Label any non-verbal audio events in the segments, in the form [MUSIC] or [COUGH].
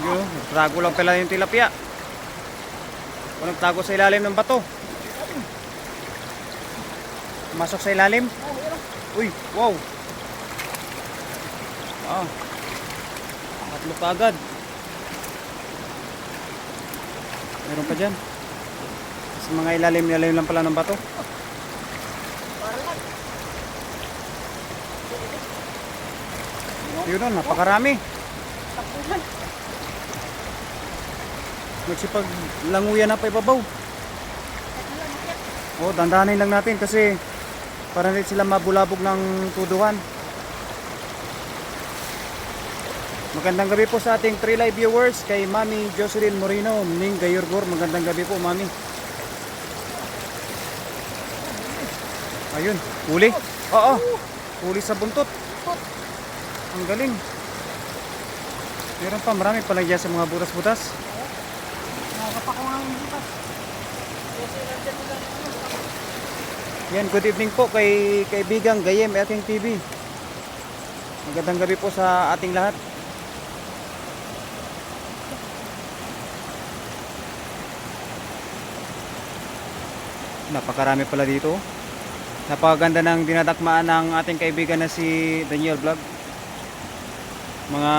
Yun, nagtago lang pala yung tilapia. O nagtago sa ilalim ng bato. Masok sa ilalim. Uy, wow. Ah. Tatlo ka agad. Meron pa dyan. Sa mga ilalim-ilalim lang pala ng bato. Yun o, napakarami. Magsipag languyan na pa ibabaw. Oh, dandahanin lang natin kasi para rin sila mabulabog ng tuduhan. Magandang gabi po sa ating 3 live viewers kay Mami Jocelyn Moreno, Ning Gayurgor. Magandang gabi po, Mami. Ayun, huli. Oo, huli sa buntot. Ang galing. Meron pa, marami pala dyan sa mga butas-butas. Nakakapak ko nga yung butas. Yan, good evening po kay kaibigang Gayem ating TV. Magandang gabi po sa ating lahat. Napakarami pala dito. Napakaganda ng dinadakmaan ng ating kaibigan na si Daniel Vlog. Mga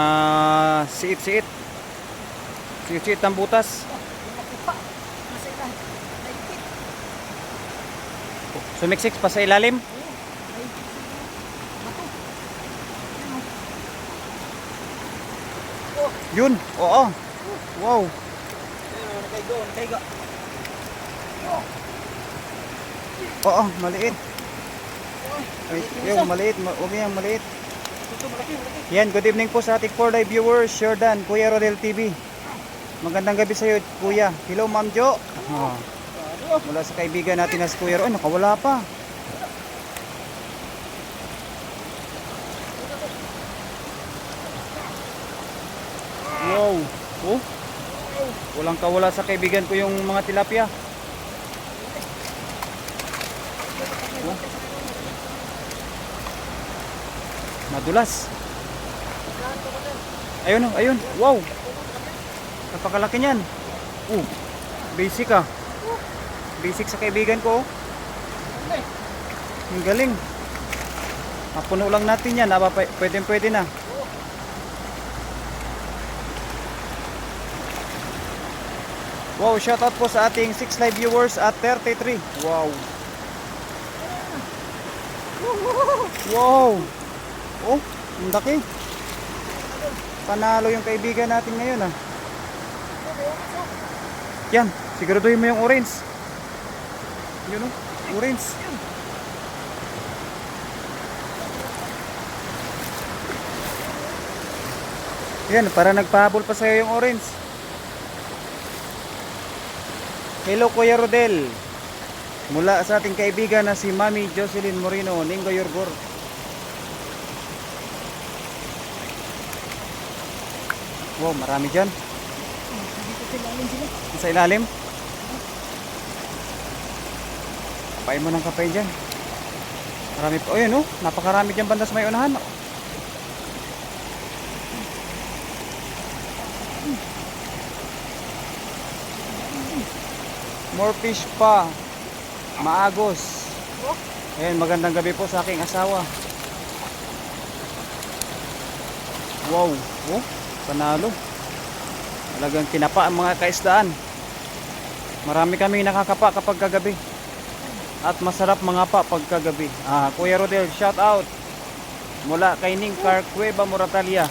siit-siit. Siit-siit ang butas. Sumiksik pa sa ilalim. Yun, oo. Wow. Oo, maliit. Ay, yung maliit, ma- huwag yan maliit. Yan, good evening po sa ating 4 live viewers, Jordan, Kuya Rodel TV. Magandang gabi sa iyo, Kuya. Hello, Ma'am Jo. Ah, mula sa kaibigan natin na si Kuya. Ay, nakawala pa. Wow. Oh. Walang kawala sa kaibigan ko yung mga tilapia. Oh. Madulas. Ayun, oh, ayun. Wow. Napakalaki niyan. Oh. Basic ah. Basic sa kaibigan ko. oh. Ang galing. Mapuno lang natin yan. Aba, pwede pwede na. Wow, shoutout po sa ating 6 live viewers at 33. Wow. Wow. Oh, ang laki. Panalo yung kaibigan natin ngayon ah. Yan, siguraduhin mo yung orange. Yun oh, orange. Yan, para nagpahabol pa sa'yo yung orange. Hello Kuya Rodel. Mula sa ating kaibigan na si Mami Jocelyn Moreno, Ningo Yorgor. Wow, marami dyan. Sila, alin sila. Sa ilalim. Kapain mo ng kapay dyan. Marami pa. Oh, yun oh. Napakarami dyan banda sa may unahan. More fish pa. Maagos. Ayan, magandang gabi po sa aking asawa. Wow. Oh, panalo. Talagang kinapa ang mga kaisdaan. Marami kami nakakapa kapag kagabi. At masarap mga pa pag kagabi. Ah, Kuya Rodel, shout out. Mula kay Ning Car Cueva Moratalia.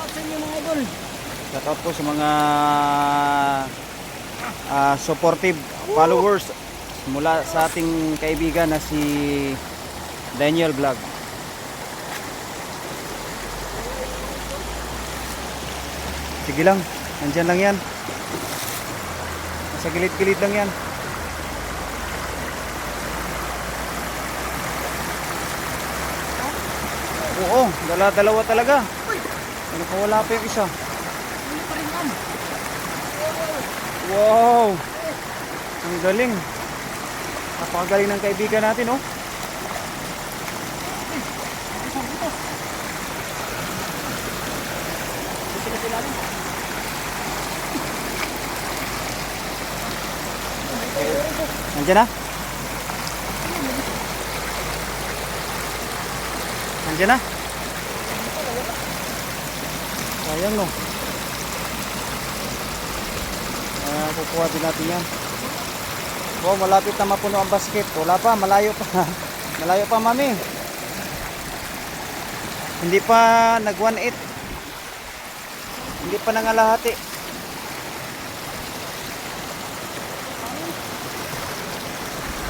Out sa inyo mga idol. Shout out po sa mga ah, supportive followers mula sa ating kaibigan na si Daniel Vlog. Sige lang, nandyan lang yan. Sa gilid-gilid lang yan. Oo, dala-dalawa talaga. Ano pa wala pa yung isa? Hindi pa rin yan. Wow! Eh. Ang galing. Napakagaling ng kaibigan natin, oh. Nandiyan na? Nandiyan na? Sayang no. Ah, kukuha din natin yan. Oh, malapit na mapuno ang basket. Wala pa, malayo pa. [LAUGHS] malayo pa, mami. Hindi pa nag 1.8. Hindi pa nangalahati.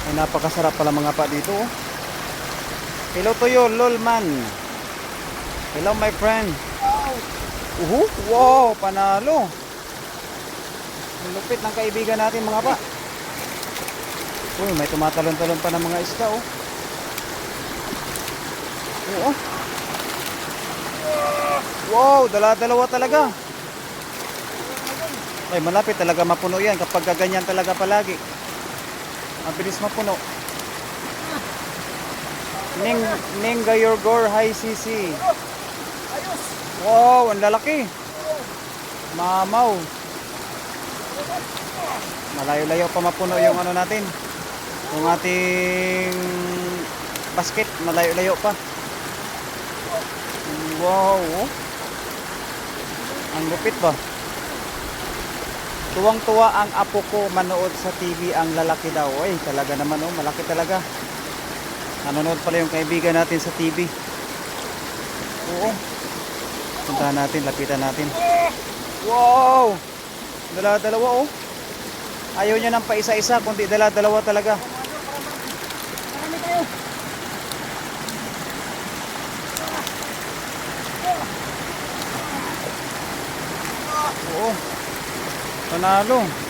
Ay, napakasarap pala mga pa dito. Oh. Hello to you, Lolman. Hello, my friend. Uhu, wow, panalo. Ang lupit ng kaibigan natin mga pa. Uy, may tumatalon-talon pa ng mga isda oh. Oo. Wow, dala-dalawa talaga. Ay, malapit talaga mapuno yan kapag ganyan talaga palagi. Mabilis mapuno. Ning Ninga Yorgor High CC. Ayos! Wow, ang lalaki. Mamaw. Malayo-layo pa mapuno yung ano natin. Yung ating basket, malayo-layo pa. Wow. oh. Ang lupit ba? Tuwang-tuwa ang apo ko manood sa TV ang lalaki daw. Ay, talaga naman oh, malaki talaga. Nanonood pala yung kaibigan natin sa TV. Oo. Puntahan natin, lapitan natin. Wow! Dala-dalawa oh. Ayaw niya ng paisa-isa, kundi dala-dalawa talaga. Marami tayo! Oo. Panalo.